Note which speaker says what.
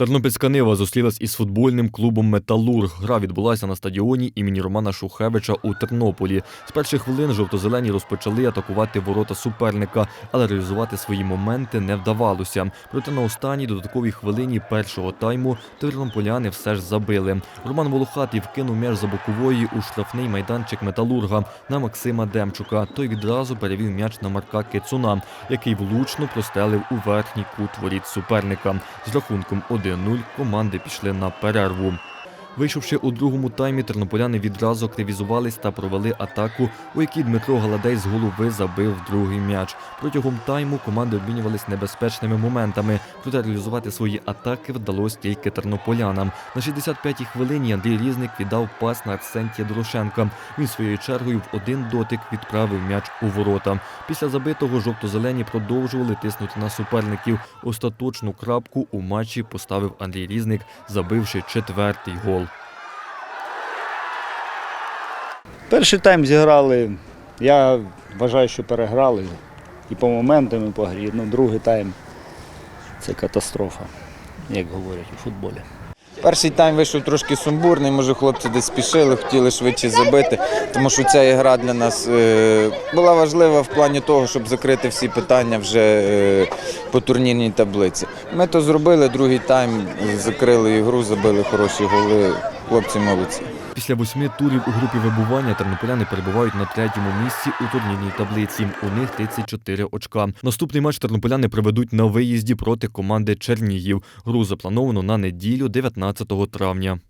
Speaker 1: Тернопільська Нива зустрілась із футбольним клубом Металург. Гра відбулася на стадіоні імені Романа Шухевича у Тернополі. З перших хвилин жовто-зелені розпочали атакувати ворота суперника, але реалізувати свої моменти не вдавалося. Проте на останній додатковій хвилині першого тайму тернополяни все ж забили. Роман Волохатий вкинув м'яч за бокової у штрафний майданчик Металурга на Максима Демчука. Той відразу перевів м'яч на Марка Кицуна, який влучно прострелив у верхній кут воріт суперника. З рахунком 1-0 команди пішли на перерву. Вийшовши у другому таймі, тернополяни відразу активізувались та провели атаку, у якій Дмитро Галадей з голови забив другий м'яч. Протягом тайму команди обмінювались небезпечними моментами, проте реалізувати свої атаки вдалося тільки тернополянам. На 65-й хвилині Андрій Різник віддав пас на Арсентія Дорошенка. Він своєю чергою в один дотик відправив м'яч у ворота. Після забитого жовто-зелені продовжували тиснути на суперників. Остаточну крапку у матчі поставив Андрій Різник, забивши четвертий гол.
Speaker 2: Перший тайм зіграли. Я вважаю, що переграли і по моментам, і по грі. Ну, другий тайм це катастрофа, як говорять у футболі.
Speaker 3: Перший тайм вийшов трошки сумбурний, може хлопці десь спішили, хотіли швидше забити, тому що ця ігра для нас е, була важлива в плані того, щоб закрити всі питання вже е, по турнірній таблиці. Ми то зробили, другий тайм закрили ігру, забили хороші голи. Хлопці молодці.
Speaker 1: Після восьми турів у групі вибування тернополяни перебувають на третьому місці у турнірній таблиці. У них 34 очка. Наступний матч тернополяни проведуть на виїзді проти команди Чернігів. Гру заплановано на неділю 19 травня.